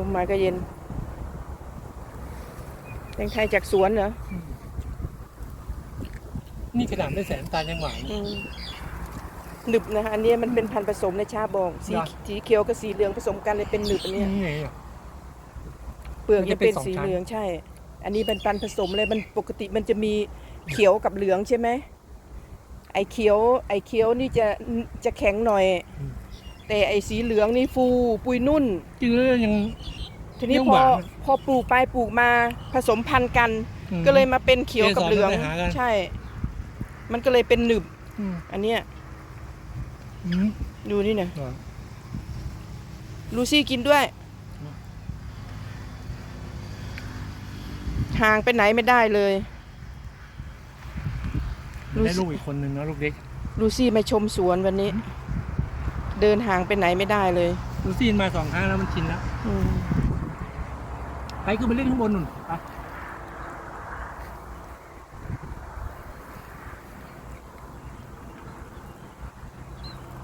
ลมมาก็เย็นแตงไทยจากสวนเหรอ นี่ขนาดไม่แสนตาลยังหวานอืมหนึบนะอันนี้มันเป็นพันธุ์ผสมในชาบอกสีเหรอสีเขียวกับสีเหลืองผสมกันเลยเป็นหนึบอันเนี้ยนี่ไงอะ เปลือกมันจะจะเป็เป็นนสองสีชั้น เหลืองใช่ อันนี้เป็นพันธุ์ผสมเลยมันปกติมันจะมีเขียวกับเหลืองใช่ไหมไอ้เขียวไอ้เขียวนี่จะจะแข็งหน่อย แต่ไอ้สีเหลืองนี่ฟูปุยนุ่นกินแล้วยัง ทีนี้ยังพอหวานพอปลูกไปปลูกมาผสมพันธุ์กัน อืมก็เลยมาเป็นเขียวกับเหลือง เกสรมันไปหากัน ใช่ มันก็เลยเป็นหนึบ อืมอันเนี้ยอืมดูนี่นะหวานลูซี่กินด้วยอืมห่างไปไหนไม่ได้เลย ลูได้ลูซี่กอีกคนนึงนะลูกเล็ก ลูซี่มาชมสวนวันนี้ เดินห่างไปไหนไม่ได้เลยลูซี่มาสองครั้งแล้วมันชินแล้ว อืมไปขึ้นไปเล่นข้างบนนู่นไป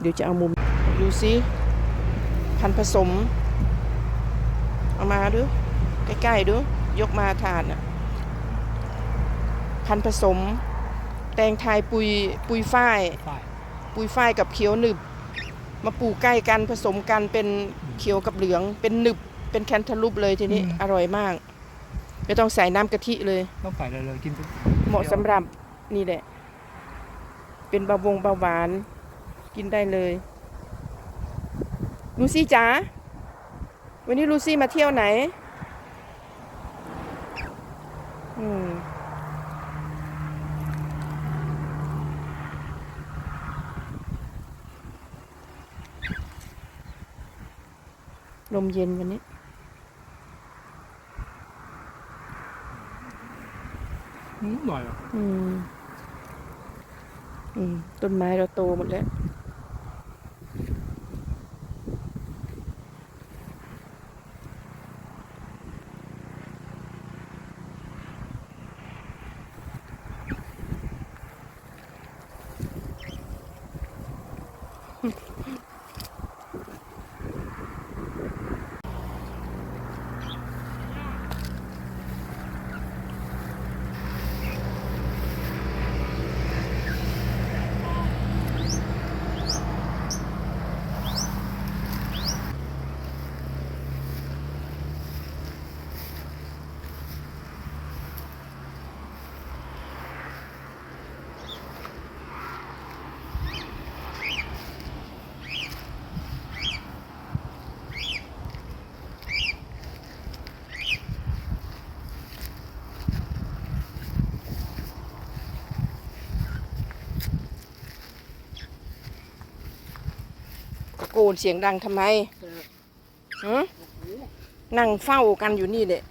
เดี๋ยวจะเอามุม ดูซิ พันธุ์ผสม เอามาดู ใกล้ๆดู ยกมาทานอะ พันธุ์ผสม แตงไทยปุยปุยฝ้าย ไป ปุยฝ้ายกับเขียวหนึบ มาปลูกใกล้กันผสมกันเป็นเขียวกับเหลือง เป็นหนึบเป็นแคนทาลูปเลยทีนี้อร่อยมาก ไม่ต้องใส่น้ำกะทิเลย ต้องใส่เลยเลยกินทุกเหมาะสำหรับนี่แหละ เป็นเบาบงเบาหวาน กินได้เลย ลูซี่จ๋าวันนี้ลูซี่มาเที่ยวไหน อืม ลมเย็นวันนี้ อืมอร่อยอะอืม อืม ต้นไม้เราโตหมดแล้ว ตะโกนเสียงดังทำไมฮะนั่งเฝ้ากันอยู่นี่แหละ